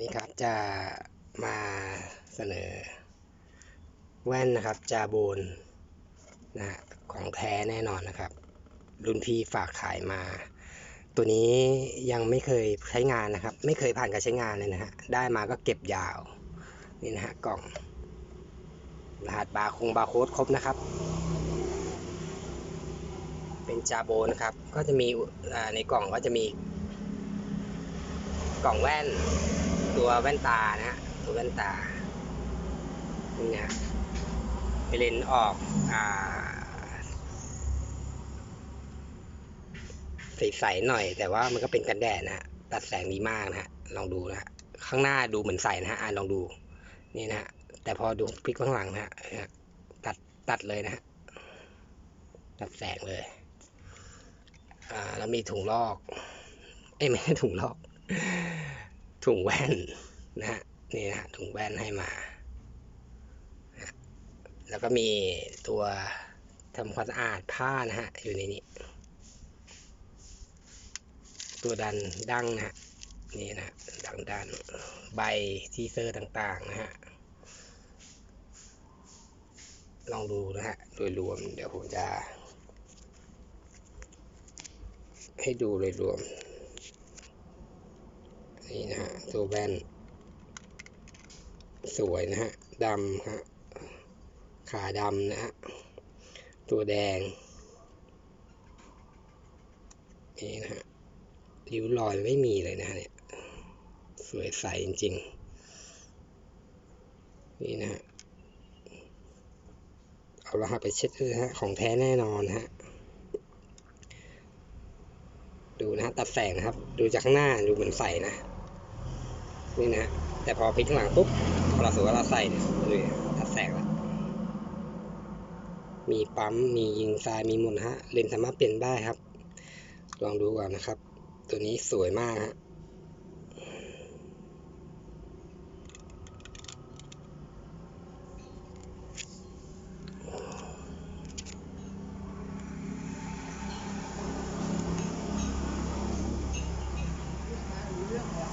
นี้ครับจะมาเสนอ แว่นนะครับจาโบนนะฮะของแท้แน่นอนนะครับ รุ่นพี่ฝากขายมา ตัวนี้ยังไม่เคยใช้งานนะครับ ไม่เคยผ่านการใช้งานเลยนะฮะได้มาก็เก็บยาวนี่นะฮะกล่องรหัสบาร์คงบาร์โค้ดครบนะครับ เป็นจาโบนะครับ ก็จะมีในกล่องก็จะมีกล่องแว่น ตัวแว่นตานะฮะตัวแว่นตานี่นะฮะเป็นเลนส์ออกอ่าใสๆหน่อย แต่ว่ามันก็เป็นกันแดดนะฮะตัดแสงดีมากนะฮะลองดูนะฮะข้างหน้าดูเหมือนใสนะฮะอ่าลองดูนี่นะฮะแต่พอดูพลิกข้างหลังนะฮะนะฮะตัดตัดเลยนะฮะตัดแสงเลยอ่าแล้วมีถุงลอกเอ้ไม่ใช่ถุงลอก ถุงแว่นนะฮะนี่นะถุงแว่นให้มาแล้วก็มีตัวทำความสะอาดผ้านะฮะอยู่ในนี้ ตัวดันดั้งนะฮะนี่นะฮะดังดันใบทีเซอร์ต่างๆนะฮะลองดูนะฮะโดยรวมเดี๋ยวผมจะ ให้ดูโดยรวมนี่นะฮะ ตัวแวนสวยนะฮะดำฮะขาดำนะฮะตัวแดงนี่นะฮะริ้วรอยไม่มีเลยนะฮะเนี่ยสวยใสจริงๆนี่นะฮะเอารหัสไปเช็ดด้วยนะฮะของแท้แน่นอนฮะดูนะฮะตัดแสงนะครับ ดูจากข้างหน้าดูเหมือนใสนะ นี่นะฮะแต่พอพลิกข้างหลังปุ๊บพอเราสูว่าเราใส่เนี่ยดูดิตัดแสงแล้วมีปั๊มมียิงทรายมีหมุนฮะเลนสามารถเปลี่ยนได้ครับ ลองดูก่อนนะครับ ตัวนี้สวยมากฮะ